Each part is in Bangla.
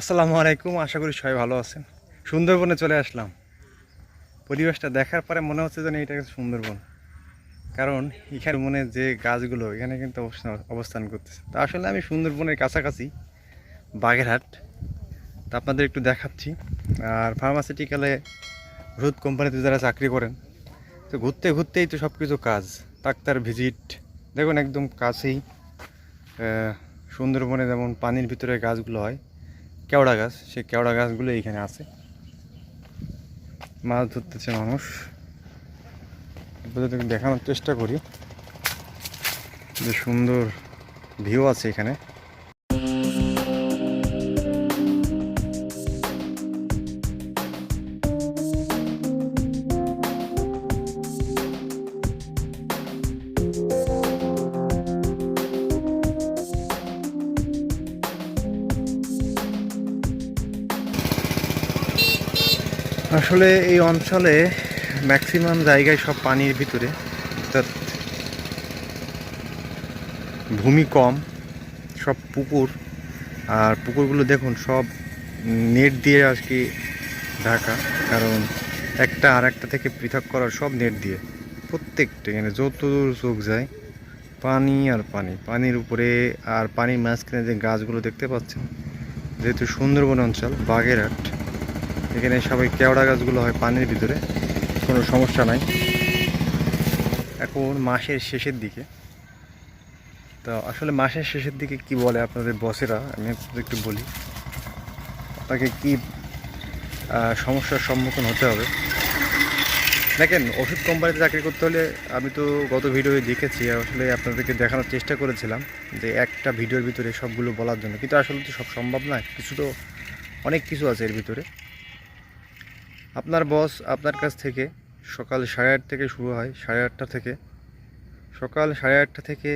আসসালামু আলাইকুম, আশা করি সবাই ভালো আছেন। সুন্দরবনে চলে আসলাম। পরিবেশটা দেখার পরে মনে হচ্ছে যেন এটা সুন্দরবন। কারণ এখানে মনে যে গাছগুলো, এখানে কিন্তু অবস্থান করতেছে। তা আসলে আমি সুন্দরবনের কাছাকাছি, বাগেরহাট। তা আপনাদের একটু দেখাচ্ছি। আর ফার্মাসিউটিক্যালে ওষুধ কোম্পানিতে যারা চাকরি করেন, তো ঘুরতে ঘুরতেই তো সব কিছু কাজ। ডাক্তার ভিজিট, দেখুন একদম কাছেই সুন্দরবনে যেমন পানির ভিতরে গাছগুলো হয় কেওড়া গাছ, সেই কেওড়া গাছগুলো এইখানে আছে। মাছ ধরতেছে মানুষ। দেখানোর চেষ্টা করি। যে সুন্দর ভিউ আছে এখানে। আসলে এই অঞ্চলে ম্যাক্সিমাম জায়গায় সব পানির ভিতরে, অর্থাৎ ভূমি কম, সব পুকুর, আর পুকুরগুলো দেখুন, সব নেট দিয়ে আর কি ঢাকা, কারণ একটা আর একটা থেকে পৃথক করার সব নেট দিয়ে প্রত্যেকটা, এখানে যত দূর চোখ যায়, পানি আর পানি, পানির উপরে আর পানির মাঝখানে যে গাছগুলো দেখতে পাচ্ছেন, যেহেতু সুন্দরবন অঞ্চল, বাগেরহাট এখানে সবাই কেওড়া গাছগুলো হয় পানির ভিতরে, কোনো সমস্যা নাই। এখন মাসের শেষের দিকে। তো আসলে মাসের শেষের দিকে কি বলে আপনাদের বসেরা? আমি একটু বলি। আপনাকে কি সমস্যার সম্মুখীন হতে হবে? দেখেন, ওষুধ কোম্পানিতে চাকরি করতে হলে আমি তো গত ভিডিওয়ে দেখেছি, আসলে আপনাদেরকে দেখানোর চেষ্টা করেছিলাম যে একটা ভিডিওর ভিতরে সবগুলো বলার জন্য। কিন্তু আসলে তো সব সম্ভব নয়, কিছু তো অনেক কিছু আছে এর ভিতরে। আপনার বস আপনার কাছ থেকে সকাল সাড়ে আট থেকে শুরু হয়, সাড়ে আটটা থেকে। সকাল সাড়ে আটটা থেকে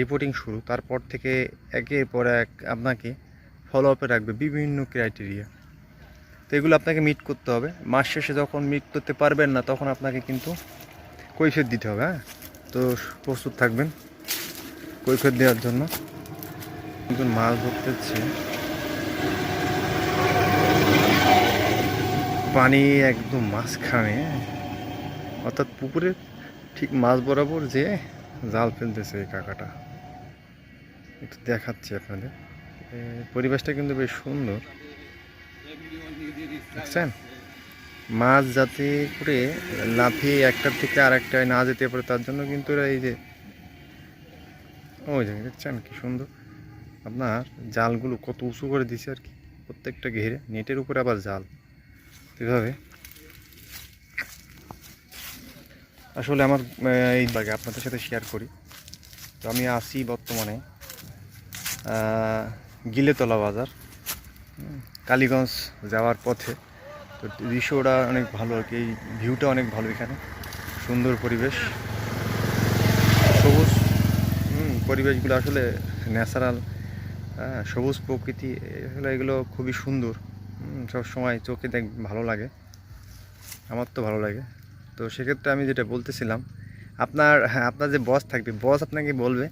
রিপোর্টিং শুরু। তারপর থেকে একের পর এক আপনাকে ফলো আপে রাখবে বিভিন্ন ক্রাইটেরিয়া তো এগুলো আপনাকে মিট করতে হবে। মাস শেষে যখন মিট করতে পারবেন না, তখন আপনাকে কিন্তু কৈফিয়ত দিতে হবে হ্যাঁ? তো প্রস্তুত থাকবেন কৈফিয়ত দেওয়ার জন্য। কিন্তু মাছ ধরতেছে। পানি একদম মাঝখানে, অর্থাৎ পুকুরের ঠিক মাছ বরাবর যে জাল ফেলতেছে এই কাকাটা। একটু দেখাচ্ছি আপনাদের। পরিবেশটা কিন্তু বেশ সুন্দর। দেখছেন? মাছ যাতে করে লাফিয়ে একটার থেকে আর আরেকটায় না যেতে পারে, তার জন্য কিন্তু এরা এই যে, ওই যে, দেখছেন কি সুন্দর? আপনার জালগুলো কত উঁচু করে দিছে আর কি। প্রত্যেকটা ঘেরে, নেটের উপরে আবার জাল। এভাবে আসলে আমার এই বাগে আপনাদের সাথে শেয়ার করি। তো আমি আসি বর্তমানে গিলেতলা বাজার কালীগঞ্জ যাওয়ার পথে। তো দৃশ্যটা অনেক ভালো, আর কি, এই ভিউটা অনেক ভালো এখানে। সুন্দর পরিবেশ। সবুজ পরিবেশগুলো আসলে ন্যাচারাল সবুজ প্রকৃতি আসলে এগুলো খুবই সুন্দর। সব সময় চোখে দেখ, ভালো লাগে। আমার তো ভালো লাগে। তো সেক্ষেত্রে আমি যেটা বলতেছিলাম, আপনার হ্যাঁ আপনার যে বস থাকবে বস আপনাকে বলবে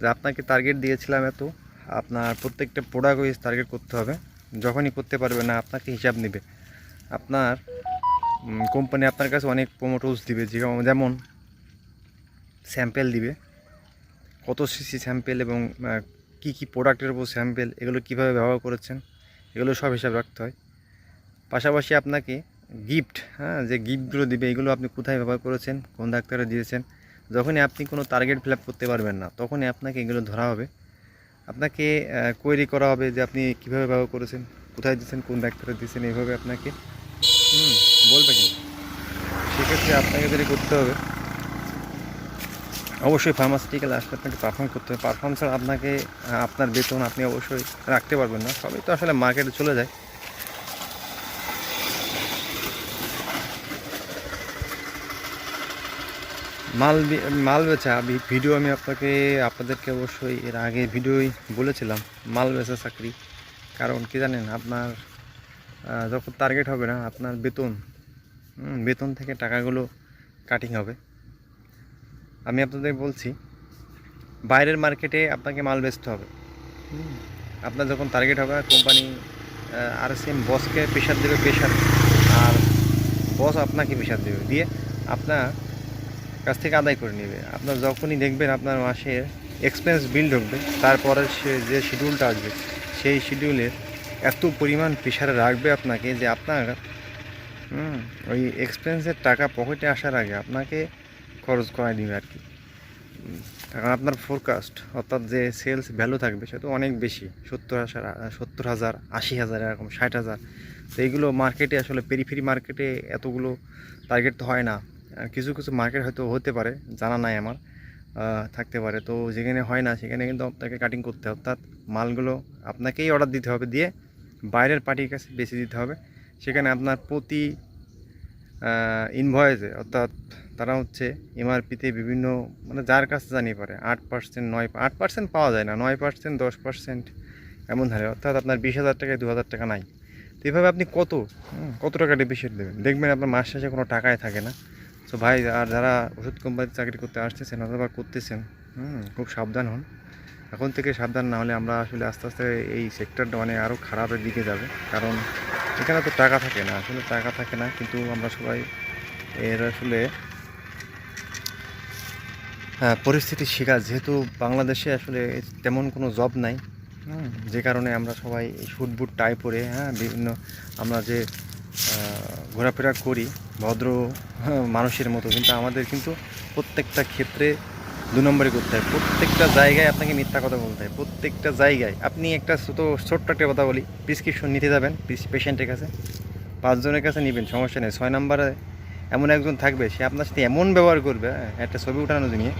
যে, আপনাকে টার্গেট দিয়েছিলাম এত, আপনার প্রত্যেকটা প্রোডাক্ট ওই টার্গেট করতে হবে। যখনই করতে পারবে না, আপনাকে হিসাব নেবে। আপনার কোম্পানি আপনার কাছে অনেক প্রোমো টুলস দিবে যেমন স্যাম্পেল দিবে। কত সিসি স্যাম্পেল এবং কি কি প্রোডাক্টের উপর স্যাম্পেল এগুলো কীভাবে ব্যবহার করেছেন? এগুলো সব হিসাব রাখতে হয়। পাশাপাশি আপনাকে গিফট হ্যাঁ যে গিফটগুলো দিবে, এগুলো আপনি কোথায় ব্যবহার করেছেন, কোন ডাক্তারে দিয়েছেন, যখনই আপনি কোনো টার্গেট ফিল করতে পারবেন না, তখনই আপনাকে এগুলো ধরা হবে। আপনাকে কোয়েরি করা হবে যে আপনি কীভাবে ব্যবহার করেছেন, কোথায় দিয়েছেন, কোন ডাক্তারে দিয়েছেন, এইভাবে আপনাকে, হুম, বলবে কিন্তু। সেক্ষেত্রে আপনাকে যদি করতে হবে। অবশ্যই ফার্মাসিউটিক্যাল আসলে আপনাকে পারফর্ম করতে হবে পারফর্ম ছাড়া আপনাকে, আপনার বেতন আপনি অবশ্যই রাখতে পারবেন না। সবই তো আসলে মার্কেটে চলে যায়। মাল মাল বেচা ভিডিও আমি আপনাকে, আপনাদেরকে অবশ্যই এর আগে ভিডিওই বলেছিলাম, মাল বেচা চাকরি। কারণ কি জানেন, আপনার যখন টার্গেট হবে না, আপনার বেতন বেতন থেকে টাকাগুলো কাটিং হবে। আমি আপনাদের বলছি, বাইরের মার্কেটে আপনাকে মাল বেচতে হবে। আপনার যখন টার্গেট হবে কোম্পানি আর সেম বসকে প্রেশার দেবে প্রেশার আর বস আপনাকে প্রেশার দেবে। দিয়ে আপনার কাছ থেকে আদায় করে নেবে। আপনার যখনই দেখবেন আপনার মাসে এক্সপেন্স বিল ঢুকবে তারপরে সে যে শিডিউলটা আসবে, সেই শিডিউলের এত পরিমাণ প্রেশারে রাখবে আপনাকে যে আপনার ওই এক্সপেন্সের টাকা পকেটে আসার আগে আপনাকে খরচ করাই দিবে আর কি। কারণ আপনার ফোরকাস্ট অর্থাৎ যে সেলস ভ্যালু থাকবে সেটা তো অনেক বেশি, সত্তর হাজার সত্তর হাজার, আশি হাজার এরকম, ষাট হাজার। তো এইগুলো মার্কেটে আসলে পেরিফেরি মার্কেটে এতগুলো টার্গেট তো হয় না। কিছু কিছু মার্কেট হয়তো হতে পারে, জানা নাই আমার থাকতে পারে। তো যেখানে হয় না, সেখানে কিন্তু আপনাকে কাটিং করতে হবে। অর্থাৎ মালগুলো আপনাকেই অর্ডার দিতে হবে, দিয়ে বাইরের পার্টির কাছে বেশি দিতে হবে। সেখানে আপনার প্রতি ইনভয়েসে অর্থাৎ তারা হচ্ছে এমআরপিতে বিভিন্ন মানে যার কাছে জানিয়ে পারে, আট পার্সেন্ট নয়, আট পার্সেন্ট পাওয়া যায় না, নয় পার্সেন্ট দশ পার্সেন্ট এমন হারে, অর্থাৎ আপনার বিশ হাজার টাকায় দু হাজার টাকা নাই। তো এভাবে আপনি কত কত টাকা ডেপিসিট দেবেন? দেখবেন আপনার মাস শেষে কোনো টাকাই থাকে না। তো ভাই, আর যারা ওষুধ কোম্পানিতে চাকরি করতে আসতেছেন অথবা করতেছেন খুব সাবধান হন। এখন থেকে সাবধান না হলে আমরা আসলে আস্তে আস্তে এই সেক্টরটা মানে আরও খারাপের দিকে যাবে। কারণ এখানে তো টাকা থাকে না, আসলে টাকা থাকে না, কিন্তু আমরা সবাই এর আসলে পরিস্থিতির শিকার। যেহেতু বাংলাদেশে আসলে তেমন কোনো জব নাই। যে কারণে আমরা সবাই বুট টাই পরে হ্যাঁ বিভিন্ন আমরা যে ঘোরাফেরা করি ভদ্র হ্যাঁ, মানুষের মতো। কিন্তু আমাদের কিন্তু প্রত্যেকটা ক্ষেত্রে দু নম্বরই করতে হয়। প্রত্যেকটা জায়গায় আপনাকে মিথ্যা কথা বলতে হয়। প্রত্যেকটা জায়গায়। আপনি একটা ছোট ছোট্ট একটা কথা বলি। প্রেসক্রিপশন নিতে যাবেন পেশেন্টের কাছে। পাঁচজনের কাছে নেবেন সমস্যা নেই। ছয় নম্বরে এমন একজন থাকবে, সে আপনার সাথে এমন ব্যবহার করবে, একটা ছবি উঠানো নিয়ে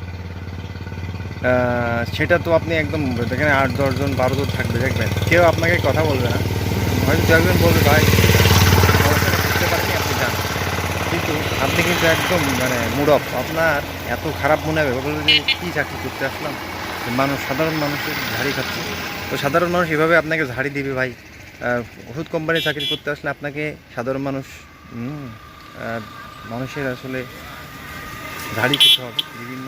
সেটা তো আপনি একদম দেখেন আট দশজন বারো জন থাকবে, দেখবেন। কেউ আপনাকে কথা বলবে না। হয়তো দু একজন বলবে, ভাই কিন্তু আপনি কিন্তু একদম মানে মুড আপনার এত খারাপ মনে হবে, বলবে যে, কী চাকরি করতে আসলাম? মানুষ, সাধারণ মানুষের ঝাড়ি খাচ্ছে। তো সাধারণ মানুষ এভাবে আপনাকে ঝাড়ি দিবে, ভাই ওষুধ কোম্পানি চাকরি করতে আসলে আপনাকে সাধারণ মানুষ মানুষের আসলে ঝাড়ি খেতে হবে, বিভিন্ন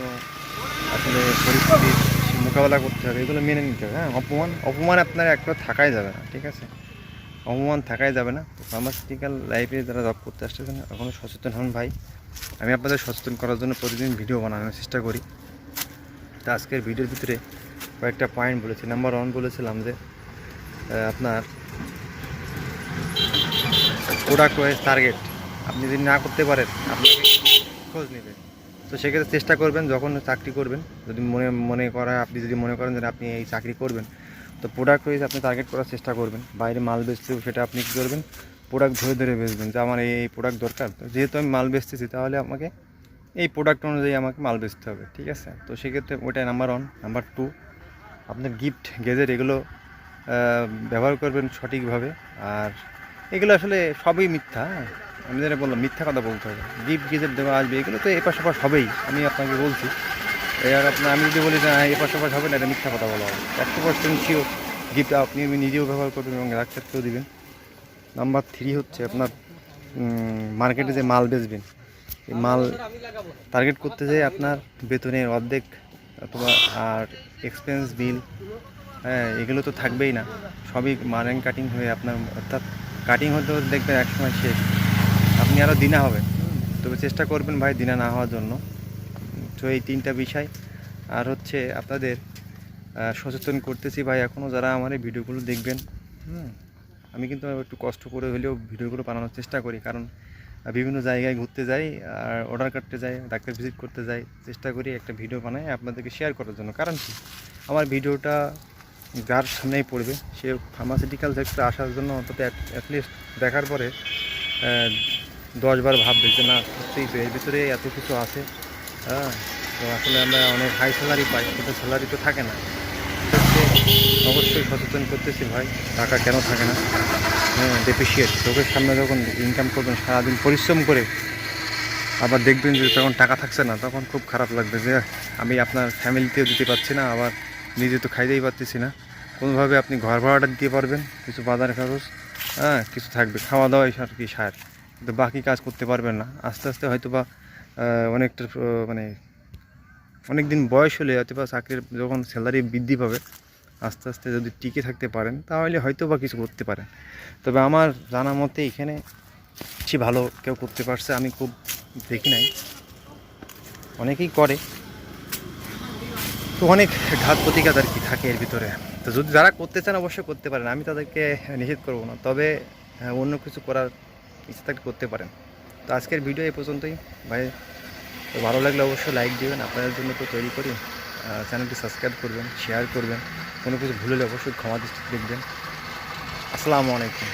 আসলে পরিস্থিতির মোকাবেলা করতে হবে, এগুলো মেনে নিতে হবে হ্যাঁ? অপমান অপমান আপনার একটা থাকাই যাবে না, ঠিক আছে? অপমান থাকাই যাবে না। তো ফার্মাসিউটিক্যাল লাইফে যারা জব করতে আসতেছেন এখনও সচেতন হন ভাই। আমি আপনাদের সচেতন করার জন্য প্রতিদিন ভিডিও বানানোর চেষ্টা করি। তো আজকের ভিডিওর ভিতরে কয়েকটা পয়েন্ট বলেছি। নাম্বার ওয়ান বলেছিলাম যে আপনার প্রোডাক্ট ওয়াইজ টার্গেট আপনি যদি না করতে পারেন, আপনাকে খোঁজ নেবে তো সেক্ষেত্রে চেষ্টা করবেন যখন চাকরি করবেন, যদি মনে মনে করা, আপনি যদি মনে করেন যে আপনি এই চাকরি করবেন, তো প্রোডাক্ট ওয়াইজ আপনি টার্গেট করার চেষ্টা করবেন। বাইরে মাল বেচতেও সেটা আপনি কী করবেন? প্রোডাক্ট ধরে ধরে বেচবেন যে আমার এই প্রোডাক্ট দরকার। তো যেহেতু আমি মাল বেচতেছি, তাহলে আমাকে এই প্রোডাক্ট অনুযায়ী আমাকে মাল বেচতে হবে, ঠিক আছে? তো সেক্ষেত্রে ওটাই নাম্বার ওয়ান নাম্বার টু আপনার গিফট গেজেট এগুলো ব্যবহার করবেন সঠিকভাবে। আর এগুলো আসলে সবই মিথ্যা হ্যাঁ? আমি যেটা বললাম, মিথ্যা কথা বলতে হবে। গিফট গেজেট দেওয়া আসবে, এগুলো তো এপাশ ওপাশ হবেই। আমি আপনাকে বলছি, এবার আপনার আমি যদি বলি যে হ্যাঁ এপাশ ওপাশ হবে না এটা মিথ্যা কথা বলা হবে। একশো পার্সেন্ট শিওর গিফট আপনি আমি নিজেও ব্যবহার করবেন এবং ডাক্তারকেও দেবেন। নাম্বার থ্রি হচ্ছে আপনার মার্কেটে যে মাল বেচবেন, এই মাল টার্গেট করতে যেয়ে আপনার বেতনের অর্ধেক অথবা আর এক্সপেন্স বিল হ্যাঁ এগুলো তো থাকবেই না। সবই মারেন কাটিং হয়ে আপনার, অর্থাৎ কাটিং হতে হতে দেখবেন একসময় শেষ। আপনি আরও দিনা হবেন তবে চেষ্টা করবেন ভাই দিনা না হওয়ার জন্য। তো এই তিনটা বিষয়। আর হচ্ছে আপনাদের সচেতন করতেছি ভাই এখনও যারা আমার এই ভিডিওগুলো দেখবেন। আমি কিন্তু একটু কষ্ট করে হলেও ভিডিওগুলো বানানোর চেষ্টা করি। কারণ বিভিন্ন জায়গায় ঘুরতে যাই, আর অর্ডার কাটতে যাই, ডাক্তার ভিজিট করতে যাই, চেষ্টা করি একটা ভিডিও বানাই আপনাদেরকে শেয়ার করার জন্য। কারণ কি? আমার ভিডিওটা যার সামনেই পড়বে। সে ফার্মাসিউটিক্যাল সেক্টরে আসার জন্য অন্তত অ্যাটলিস্ট দেখার পরে দশবার ভাববে যে না, সত্যিই তো এর ভিতরে এত কিছু আছে। হ্যাঁ তো আসলে আমরা অনেক হাই স্যালারি পাই, কিন্তু স্যালারি তো থাকে না। অবশ্যই সচেতন করতেছি ভাই, টাকা কেন থাকে না? হ্যাঁ ডেফিসিয়েট চোখের সামনে যখন ইনকাম করবেন, সারাদিন পরিশ্রম করে আবার দেখবেন যে তখন টাকা থাকছে না, তখন খুব খারাপ লাগবে যে, আমি আপনার ফ্যামিলিতেও দিতে পারছি না, আবার নিজে তো খাইতেই পারতেছি না। কোনোভাবে আপনি ঘর ভাড়াটা দিতে পারবেন, কিছু বাজার খরচ হ্যাঁ কিছু থাকবে খাওয়া দাওয়া আর কি সার। কিন্তু বাকি কাজ করতে পারবেন না। আস্তে আস্তে হয়তো বা অনেকটা মানে অনেক দিন বয়স হলে হয়তো বা চাকরির যখন স্যালারি বৃদ্ধি পাবে আস্তে আস্তে যদি টিকে থাকতে পারেন তাহলে হয়তো বা কিছু করতে পারেন। তবে আমার জানা মতে এখানে বেশি ভালো কেউ করতে পারছে আমি খুব দেখি নাই। অনেকেই করে। তো অনেক ঘাত প্রতিঘাত আর কি থাকে এর ভিতরে। তো যদি যারা করতে চান অবশ্যই করতে পারেন আমি তাদেরকে নিষেধ করব না। তবে হ্যাঁ, অন্য কিছু করার ইচ্ছা থাকলে করতে পারেন। তো আজকের ভিডিও এ পর্যন্তই। ভাই, তো ভালো লাগলে অবশ্যই লাইক দেবেন। আপনাদের জন্য তো তৈরি করি। চ্যানেলটি সাবস্ক্রাইব করবেন শেয়ার করবেন। কোনো কিছু ভুলে অবশ্যই ক্ষমা দৃষ্টি দেখবেন। আসসালামু আলাইকুম।